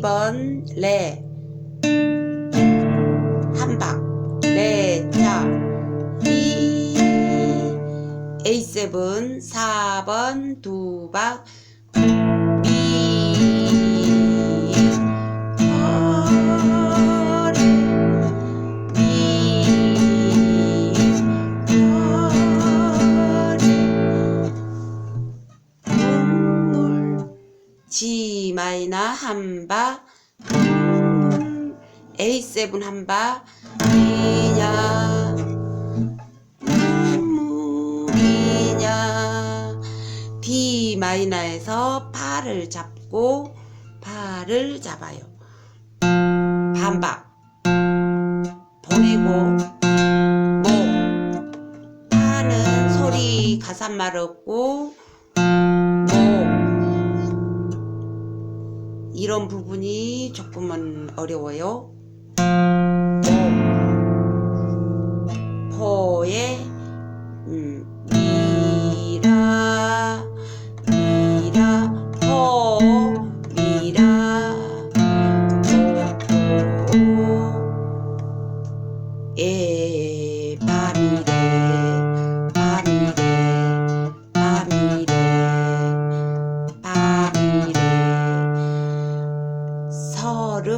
2번 레 한박 레자. 히 A7 4번 두박 비 어. G 마이너 한바 눈물 A7 한바 이냐 눈물이냐. D 마이너에서 파를 잡고 파를 잡아요. 반박 보내고 목 파는 소리 가사말 없고 이런 부분이 조금은 어려워요 목 포에 음, 미라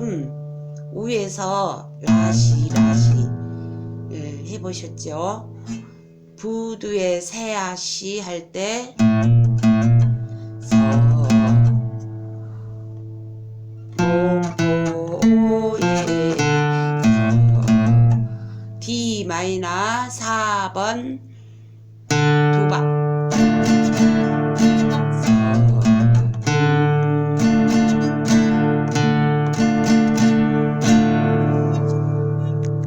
설음 위에서 라시 라시. 예, 해보셨죠? 부두의 새아시 할 때 서, 오, 예, 서, D 마이너 4번